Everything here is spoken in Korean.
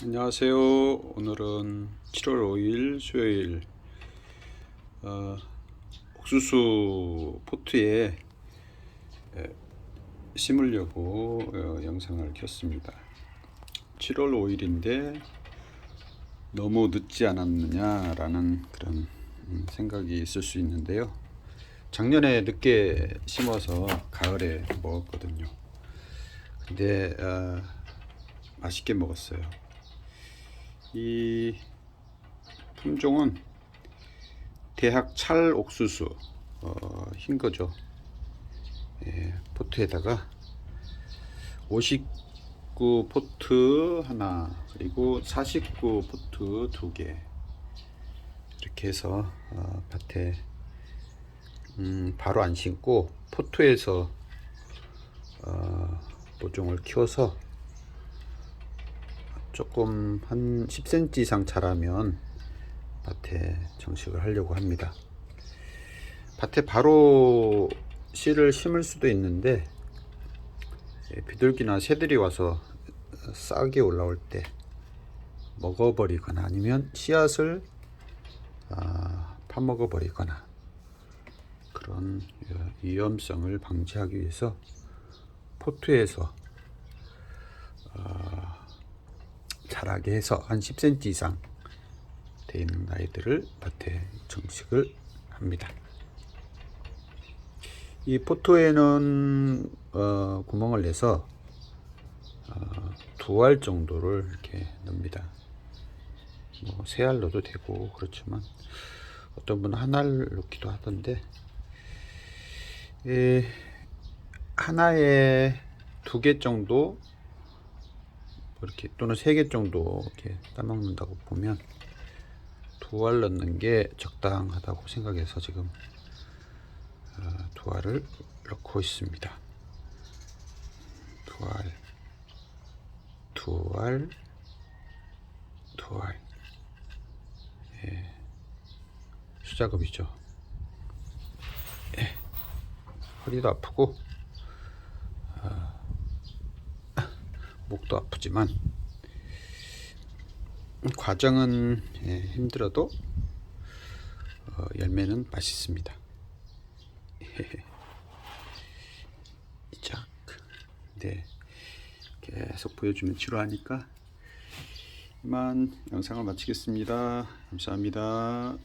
안녕하세요. 오늘은 7월 5일 수요일 어, 옥수수 포트에 에, 심으려고 어, 영상을 켰습니다. 7월 5일인데 너무 늦지 않았느냐라는 그런 음, 생각이 있을 수 있는데요. 작년에 늦게 심어서 가을에 먹었거든요. 근데 어, 맛있게 먹었어요. 이 품종은 대학 찰 옥수수 어, 흰 거죠. 예, 포트에다가 59 포트 하나 그리고 49 포트 두 개 이렇게 해서 어, 밭에 음, 바로 안 심고 포트에서 어, 모종을 키워서 조금 한 10cm 이상 자라면 밭에 정식을 하려고 합니다. 밭에 바로 씨를 심을 수도 있는데 예, 비둘기나 새들이 와서 싹이 올라올 때 먹어버리거나 아니면 씨앗을 아, 파먹어 버리거나 그런 위험성을 방지하기 위해서 포트에서 자라게 해서 한 10cm 이상 돼 있는 아이들을 밭에 정식을 합니다. 이 포토에는 어, 구멍을 내서 어, 두알 정도를 이렇게 넣습니다. 뭐 세 알 넣어도 되고 그렇지만 어떤 분은 한 알 넣기도 하던데 에, 하나에 두 개 정도 뭐 이렇게 또는 세 개 정도 이렇게 따먹는다고 보면 두 알 넣는 게 적당하다고 생각해서 지금 어, 두 알을 넣고 있습니다. 두 알, 두 알, 두 알. 예, 수작업이죠. 예, 허리도 아프고 목도 아프지만 과정은 예, 힘들어도 어, 열매는 맛있습니다. 자, 네 계속 보여주면 지루하니까 이만 영상을 마치겠습니다. 감사합니다.